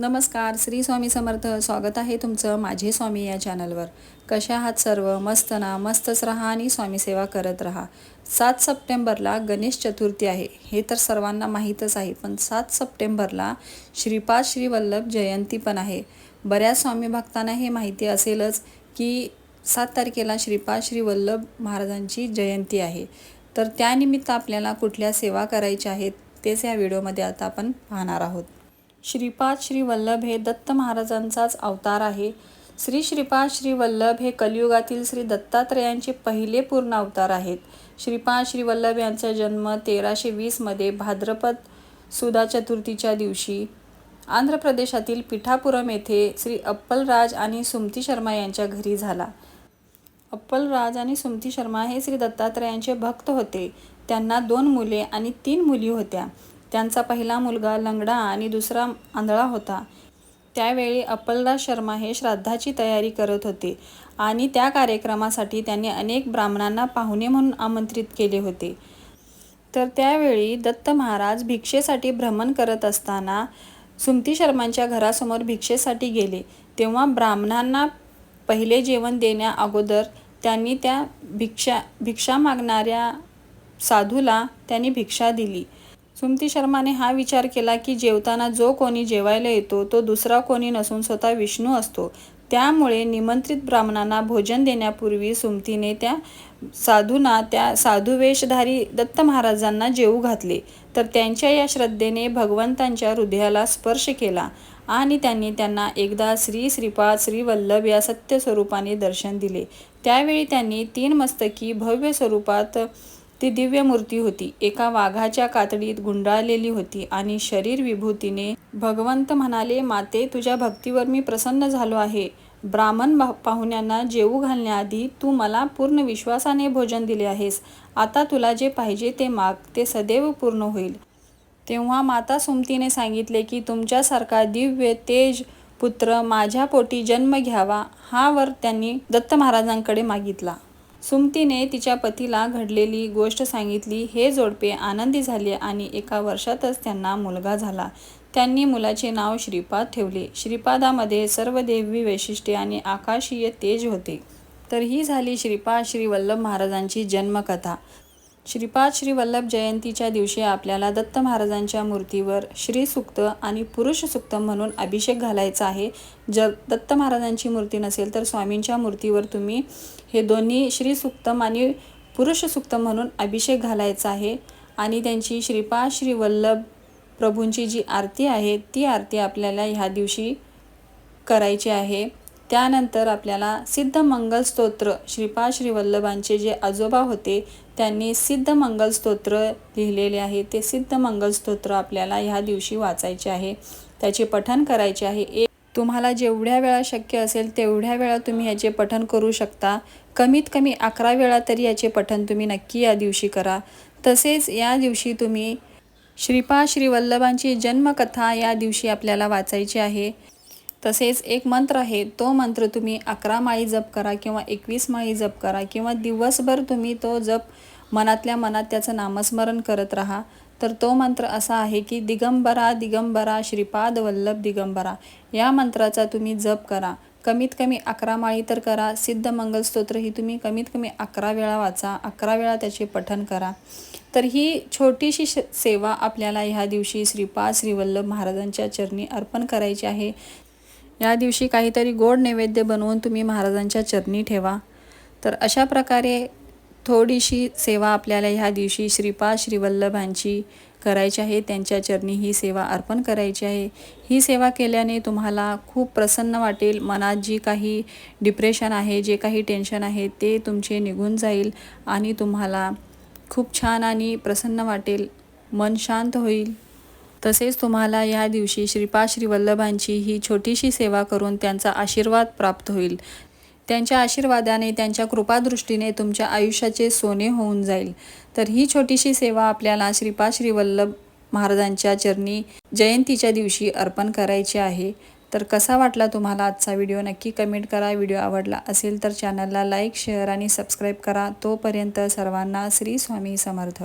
नमस्कार श्री स्वामी समर्थ. स्वागत आहे तुमचं माझे स्वामी या चॅनलवर. कशा आहात सर्व? मस्त ना? मस्तच राहा आणि स्वामी सेवा करत राहा. सात सप्टेंबरला गणेश चतुर्थी आहे. हे तर सर्वांना माहीतच आहे पण सात सप्टेंबरला श्रीपाद श्रीवल्लभ जयंती पण आहे. बऱ्याच स्वामी भक्तांना हे माहिती असेलच की सात तारखेला श्रीपाद श्री वल्लभ महाराजांची जयंती आहे. तर त्यानिमित्त आपल्याला कुठल्या सेवा करायच्या आहेत तेच या व्हिडिओमध्ये आता आपण पाहणार आहोत. श्रीपाद श्री वल्लभ हे दत्त महाराजांचाच अवतार आहे. श्री श्रीपाद श्री वल्लभ हे कलियुगातील श्री दत्तात्रेयांचे पहिले पूर्ण अवतार आहेत. श्रीपाद श्री वल्लभ यांचा जन्म तेराशे वीसमध्ये भाद्रपद सुधा चतुर्थीच्या दिवशी आंध्र प्रदेशातील पिठापुरम येथे श्री अप्पलराज आणि सुमती शर्मा यांच्या घरी झाला. अप्पलराज आणि सुमती शर्मा हे श्री दत्तात्रेयांचे भक्त होते. त्यांना दोन मुले आणि तीन मुली होत्या. त्यांचा पहिला मुलगा लंगडा आणि दुसरा आंधळा होता. त्यावेळी अप्पलराज शर्मा हे श्राद्धाची तयारी करत होते आणि त्या कार्यक्रमासाठी त्यांनी अनेक ब्राह्मणांना पाहुणे म्हणून आमंत्रित केले होते. तर त्यावेळी दत्त महाराज भिक्षेसाठी भ्रमण करत असताना सुमती शर्मांच्या घरासमोर भिक्षेसाठी गेले. तेव्हा ब्राह्मणांना पहिले जेवण देण्या अगोदर त्यांनी त्या भिक्षा भिक्षा मागणाऱ्या साधूला त्यांनी भिक्षा दिली. सुमती शर्माने हा विचार केला की जेवताना जो कोणी जेवायला येतो तो दुसरा कोणी नसून स्वतः विष्णू असतो. त्यामुळे निमंत्रित ब्राह्मणांना भोजन देण्यापूर्वी सुमतीने त्या साधूंना त्या साधुवेशधारी दत्त महाराजांना जेवू घातले. तर त्यांच्या या श्रद्धेने भगवंतांच्या हृदयाला स्पर्श केला आणि त्यांनी त्यांना एकदा श्री श्रीपाद श्री वल्लभ या सत्य स्वरूपाने दर्शन दिले. त्यावेळी त्यांनी तीन मस्तकी भव्य स्वरूपात ती दिव्य मूर्ती होती. एका वाघाच्या कातडीत गुंडाळलेली होती आणि शरीर विभूतीने भगवंत म्हणाले माते तुझ्या भक्तीवर मी प्रसन्न झालो आहे. ब्राह्मण पाहुण्यांना जेवू घालण्याआधी तू मला पूर्ण विश्वासाने भोजन दिले आहेस. आता तुला जे पाहिजे ते माग ते सदैव पूर्ण होईल. तेव्हा माता सुमतीने सांगितले की तुमच्यासारखा दिव्य तेज पुत्र माझ्या पोटी जन्म घ्यावा. हा वर त्यांनी दत्त महाराजांकडे मागितला. सुमतीने तिच्या पतीला घडलेली गोष्ट सांगितली हे जोडपे आनंदी झाले आणि एका वर्षातच त्यांना मुलगा झाला. त्यांनी मुलाचे नाव श्रीपाद ठेवले. श्रीपादामध्ये सर्व देवी वैशिष्ट्ये आणि आकाशीय तेज होते. तर ही झाली श्रीपाद श्री वल्लभ महाराजांची जन्मकथा. श्रीपाद श्री वल्लभ जयंतीच्या दिवशी आपल्याला दत्त महाराजांच्या मूर्तीवर श्रीसुक्त आणि पुरुष सुक्त म्हणून अभिषेक घालायचा आहे. जर दत्त महाराजांची मूर्ती नसेल तर स्वामींच्या मूर्तीवर तुम्ही हे दोन्ही श्रीसुक्तम आणि पुरुष सुक्त म्हणून अभिषेक घालायचा आहे. आणि त्यांची श्रीपाद श्री वल्लभ प्रभूंची जी आरती आहे ती आरती आपल्याला ह्या दिवशी करायची आहे. त्यानंतर आपल्याला सिद्ध मंगल स्तोत्र श्रीपाद श्रीवल्लभांचे जे आजोबा होते त्यांनी सिद्ध मंगल स्तोत्र लिहिलेले आहे. ते सिद्ध मंगल स्तोत्र आपल्याला ह्या दिवशी वाचायचे आहे. त्याचे पठण करायचे आहे. एक तुम्हाला जेवढ्या वेळा शक्य असेल तेवढ्या वेळा तुम्ही याचे पठण करू शकता. कमीत कमी अकरा वेळा तरी याचे पठण तुम्ही नक्की या दिवशी करा. तसेच या दिवशी तुम्ही श्रीपा श्रीवल्लभांची जन्मकथा या दिवशी आपल्याला वाचायची आहे. तसेच एक मंत्र आहे तो मंत्र तुम्ही अकरा माळी जप करा किंवा एकवीस माळी जप करा किंवा दिवसभर तुम्ही तो जप मनातल्या मनात त्याचं नामस्मरण करत राहा. तर तो मंत्र असा आहे की दिगंबरा दिगंबरा श्रीपाद वल्लभ दिगंबरा. या मंत्राचा तुम्ही जप करा. कमीत कमी अकरा माळी तर करा. सिद्ध मंगलस्तोत्र ही तुम्ही कमीत कमी अकरा वेळा वाचा. अकरा वेळा त्याचे पठन करा. तर ही छोटीशी सेवा आपल्याला ह्या दिवशी श्रीपाद श्रीवल्लभ महाराजांच्या चरणी अर्पण करायची आहे. या दिवशी काहीतरी गोड नैवेद्य बनवून तुम्ही महाराजांच्या चरणी ठेवा. तर अशा प्रकारे थोडीशी सेवा आपल्याला ह्या दिवशी श्रीपाद श्रीवल्लभांची करायची आहे. त्यांच्या चरणी ही सेवा अर्पण करायची आहे. ही सेवा केल्याने तुम्हाला खूप प्रसन्न वाटेल. मनात जी काही डिप्रेशन आहे जे काही टेन्शन आहे ते तुमचे निघून जाईल आणि तुम्हाला खूप छान आणि प्रसन्न वाटेल. मन शांत होईल. तसेच तुम्हाला या दिवशी श्रीपा श्री वल्लभांची ही छोटीशी सेवा करून त्यांचा आशीर्वाद प्राप्त होईल. त्यांच्या आशीर्वादाने त्यांच्या कृपादृष्टीने तुमच्या आयुष्याचे सोने होऊन जाईल. तर ही छोटीशी सेवा आपल्याला श्रीपा श्री वल्लभ महाराजांच्या चरणी जयंतीच्या दिवशी अर्पण करायची आहे. तर कसा वाटला तुम्हाला आजचा व्हिडिओ? नक्की कमेंट करा. व्हिडिओ आवडला असेल तर चॅनलला लाईक शेअर आणि सबस्क्राईब करा. तोपर्यंत सर्वांना श्री स्वामी समर्थ.